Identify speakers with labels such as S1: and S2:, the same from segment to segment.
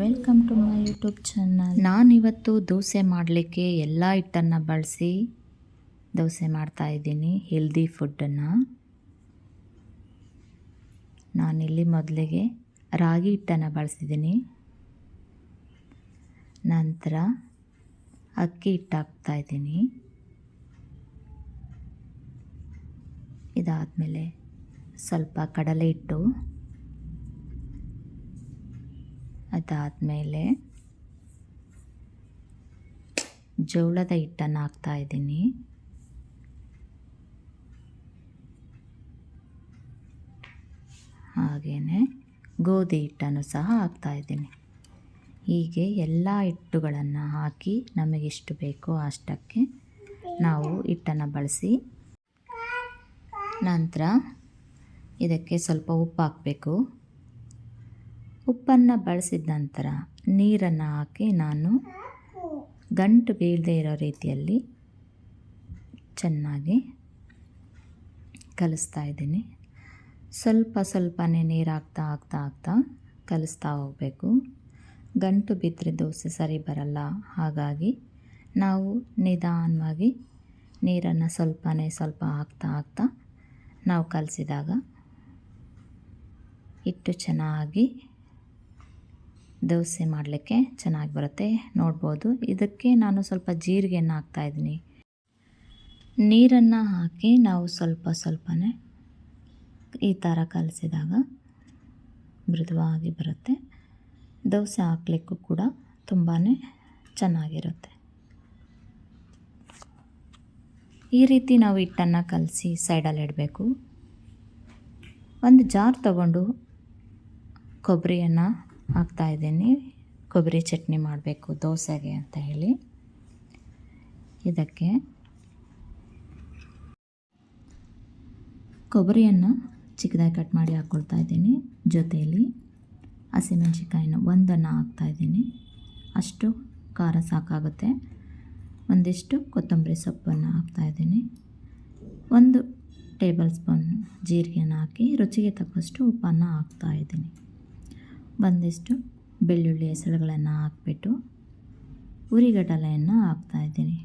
S1: Welcome to my YouTube channel ನಾನಿವತ್ತು ದೋಸೆ ಮಾಡಲಿಕ್ಕೆ ಎಲ್ಲ ಹಿಟ್ಟನ್ನು ಬಳಸಿ ದೋಸೆ ಮಾಡ್ತಾ ಇದ್ದೀನಿ ಹೆಲ್ದಿ ಫುಡ್ಡನ್ನು ನಾನಿಲ್ಲಿ ಮೊದಲಿಗೆ ರಾಗಿ ಹಿಟ್ಟನ್ನು ಬಳಸಿದ್ದೀನಿ. ನಂತರ ಅಕ್ಕಿ ಹಿಟ್ಟು ಹಾಕ್ತಾ ಇದ್ದೀನಿ. ಇದಾದಮೇಲೆ ಸ್ವಲ್ಪ ಕಡಲೆ ಹಿಟ್ಟು. ಅದಾದಮೇಲೆ ಜೋಳದ ಹಿಟ್ಟನ್ನು ಹಾಕ್ತಾ ಇದ್ದೀನಿ. ಹಾಗೆಯೇ ಗೋಧಿ ಹಿಟ್ಟನ್ನು ಸಹ ಹಾಕ್ತಾ ಇದ್ದೀನಿ. ಹೀಗೆ ಎಲ್ಲ ಹಿಟ್ಟುಗಳನ್ನು ಹಾಕಿ ನಮಗೆಷ್ಟು ಬೇಕೋ ಅಷ್ಟಕ್ಕೆ ನಾವು ಹಿಟ್ಟನ್ನು ಬಳಸಿ ನಂತರ ಇದಕ್ಕೆ ಸ್ವಲ್ಪ ಉಪ್ಪು ಹಾಕಬೇಕು. ಉಪ್ಪನ್ನು ಬಳಸಿದ ನಂತರ ನೀರನ್ನು ಹಾಕಿ ನಾನು ಗಂಟು ಬೀಳದೇ ಇರೋ ರೀತಿಯಲ್ಲಿ ಚೆನ್ನಾಗಿ ಕಲಿಸ್ತಾ ಇದ್ದೀನಿ. ಸ್ವಲ್ಪ ಸ್ವಲ್ಪನೇ ನೀರು ಹಾಕ್ತಾ ಹಾಕ್ತಾ ಹಾಕ್ತಾ ಕಲಿಸ್ತಾ ಹೋಗಬೇಕು. ಗಂಟು ಬಿದ್ದರೆ ದೋಸೆ ಸರಿ ಬರಲ್ಲ. ಹಾಗಾಗಿ ನಾವು ನಿಧಾನವಾಗಿ ನೀರನ್ನು ಸ್ವಲ್ಪನೇ ಸ್ವಲ್ಪ ಹಾಕ್ತಾ ಹಾಕ್ತಾ ನಾವು ಕಲಸಿದಾಗ ಹಿಟ್ಟು ಚೆನ್ನಾಗಿ ದೋಸೆ ಮಾಡಲಿಕ್ಕೆ ಚೆನ್ನಾಗಿ ಬರುತ್ತೆ. ನೋಡ್ಬೋದು. ಇದಕ್ಕೆ ನಾನು ಸ್ವಲ್ಪ ಜೀರಿಗೆಯನ್ನು ಹಾಕ್ತಾಯಿದ್ದೀನಿ ನೀರನ್ನು ಹಾಕಿ ನಾವು ಸ್ವಲ್ಪ ಸ್ವಲ್ಪನೇ ಈ ಥರ ಕಲಸಿದಾಗ ಮೃದುವಾಗಿ ಬರುತ್ತೆ. ದೋಸೆ ಹಾಕ್ಲಿಕ್ಕೂ ಕೂಡ ತುಂಬಾ ಚೆನ್ನಾಗಿರುತ್ತೆ. ಈ ರೀತಿ ನಾವು ಹಿಟ್ಟನ್ನು ಕಲಸಿ ಸೈಡಲ್ಲಿ ಇಡಬೇಕು. ಒಂದು ಜಾರ್ ತಗೊಂಡು ಕೊಬ್ಬರಿಯನ್ನು ಹಾಕ್ತಾಯಿದ್ದೀನಿ ಕೊಬ್ಬರಿ ಚಟ್ನಿ ಮಾಡಬೇಕು ದೋಸೆಗೆ ಅಂತ ಹೇಳಿ. ಇದಕ್ಕೆ ಕೊಬ್ಬರಿಯನ್ನು ಚಿಕ್ಕದಾಗಿ ಕಟ್ ಮಾಡಿ ಹಾಕ್ಕೊಳ್ತಾ ಇದ್ದೀನಿ. ಜೊತೆಯಲ್ಲಿ ಹಸಿಮೆಣ್ಸಿಕಾಯಿನ ಒಂದನ್ನು ಹಾಕ್ತಾಯಿದ್ದೀನಿ ಅಷ್ಟು ಖಾರ ಸಾಕಾಗುತ್ತೆ. ಒಂದಿಷ್ಟು ಕೊತ್ತಂಬರಿ ಸೊಪ್ಪನ್ನು ಹಾಕ್ತಾಯಿದ್ದೀನಿ ಒಂದು ಟೇಬಲ್ ಸ್ಪೂನ್ ಜೀರಿಗೆನ ಹಾಕಿ ರುಚಿಗೆ ತಕ್ಕಷ್ಟು ಉಪ್ಪನ್ನು ಹಾಕ್ತಾಯಿದ್ದೀನಿ ಒಂದಿಷ್ಟು ಬೆಳ್ಳುಳ್ಳಿ ಹೆಸರುಗಳನ್ನು ಹಾಕ್ಬಿಟ್ಟು ಉರಿಗಡಲೆಯನ್ನು ಹಾಕ್ತಾಯಿದ್ದೀನಿ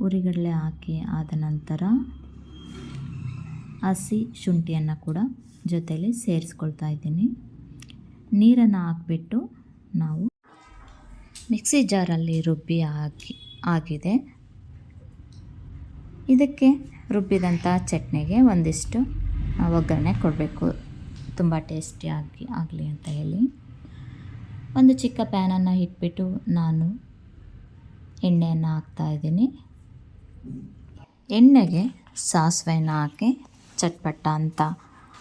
S1: ಉರಿಗಡಲೆ ಹಾಕಿ ಆದ ನಂತರ ಹಸಿ ಶುಂಠಿಯನ್ನು ಕೂಡ ಜೊತೆಯಲ್ಲಿ ಸೇರಿಸ್ಕೊಳ್ತಾ ಇದ್ದೀನಿ. ನೀರನ್ನು ಹಾಕ್ಬಿಟ್ಟು ನಾವು ಮಿಕ್ಸಿ ಜಾರಲ್ಲಿ ರುಬ್ಬಿ ಹಾಕಿ ಆಗಿದೆ. ಇದಕ್ಕೆ ರುಬ್ಬಿದಂಥ ಚಟ್ನಿಗೆ ಒಂದಿಷ್ಟು ಒಗ್ಗರಣೆ ಕೊಡಬೇಕು. ತುಂಬ ಟೇಸ್ಟಿಯಾಗಿ ಆಗಲಿ ಅಂತ ಹೇಳಿ ಒಂದು ಚಿಕ್ಕ ಪ್ಯಾನನ್ನು ಇಟ್ಬಿಟ್ಟು ನಾನು ಎಣ್ಣೆಯನ್ನು ಹಾಕ್ತಾಯಿದ್ದೀನಿ ಎಣ್ಣೆಗೆ ಸಾಸಿವೆನ ಹಾಕಿ ಚಟ್ಪಟ್ಟ ಅಂತ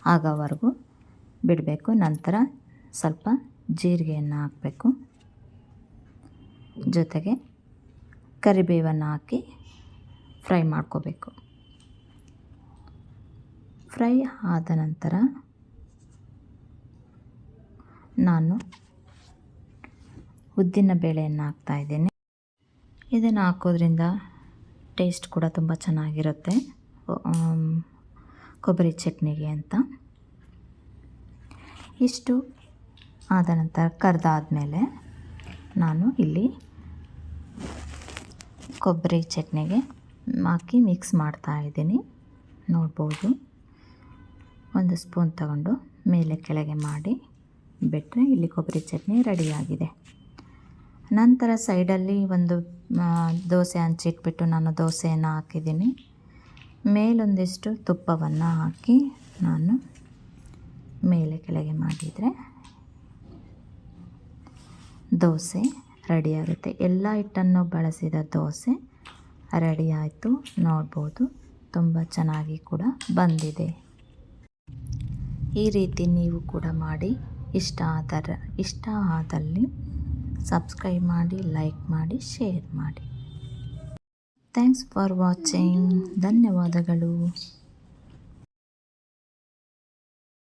S1: ಆಗೋವರೆಗೂ ಬಿಡಬೇಕು. ನಂತರ ಸ್ವಲ್ಪ ಜೀರಿಗೆಯನ್ನು ಹಾಕಬೇಕು. ಜೊತೆಗೆ ಕರಿಬೇವನ್ನು ಹಾಕಿ ಫ್ರೈ ಮಾಡ್ಕೋಬೇಕು. ಫ್ರೈ ಆದ ನಂತರ ನಾನು ಉದ್ದಿನ ಬೇಳೆಯನ್ನು ಹಾಕ್ತಾಯಿದ್ದೀನಿ ಇದನ್ನು ಹಾಕೋದ್ರಿಂದ ಟೇಸ್ಟ್ ಕೂಡ ತುಂಬ ಚೆನ್ನಾಗಿರುತ್ತೆ. ಕೊಬ್ಬರಿ ಚಟ್ನಿಗೆ ಅಂತ. ಇಷ್ಟು ಆದ ನಂತರ ಕರೆದಾದ್ಮೇಲೆ ನಾನು ಇಲ್ಲಿ ಕೊಬ್ಬರಿ ಚಟ್ನಿಗೆ ಹಾಕಿ ಮಿಕ್ಸ್ ಮಾಡ್ತಾ ಇದ್ದೀನಿ. ನೋಡ್ಬೋದು. ಒಂದು ಸ್ಪೂನ್ ತಗೊಂಡು ಮೇಲೆ ಕೆಳಗೆ ಮಾಡಿ ಬಿಟ್ಟರೆ ಇಲ್ಲಿ ಕೊಬ್ಬರಿ ಚಟ್ನಿ ರೆಡಿಯಾಗಿದೆ. ನಂತರ ಸೈಡಲ್ಲಿ ಒಂದು ದೋಸೆ ಹಂಚಿಟ್ಬಿಟ್ಟು ನಾನು ದೋಸೆಯನ್ನು ಹಾಕಿದ್ದೀನಿ. ಮೇಲೊಂದಿಷ್ಟು ತುಪ್ಪವನ್ನು ಹಾಕಿ ನಾನು ಮೇಲೆ ಕೆಳಗೆ ಮಾಡಿದರೆ ದೋಸೆ ರೆಡಿಯಾಗುತ್ತೆ. ಎಲ್ಲ ಹಿಟ್ಟನ್ನು ಬಳಸಿದ ದೋಸೆ ರೆಡಿ ಆಯಿತು ನೋಡ್ಬೋದು, ತುಂಬ ಚೆನ್ನಾಗಿ ಕೂಡ ಬಂದಿದೆ. ಈ ರೀತಿ ನೀವು ಕೂಡ ಮಾಡಿ ಇಷ್ಟ ಆದರೆ ಇಷ್ಟ ಆದಲ್ಲಿ ಸಬ್ಸ್ಕ್ರೈಬ್ ಮಾಡಿ ಲೈಕ್ ಮಾಡಿ ಶೇರ್ ಮಾಡಿ. ಥ್ಯಾಂಕ್ಸ್ ಫಾರ್ ವಾಚಿಂಗ್ ಧನ್ಯವಾದಗಳು.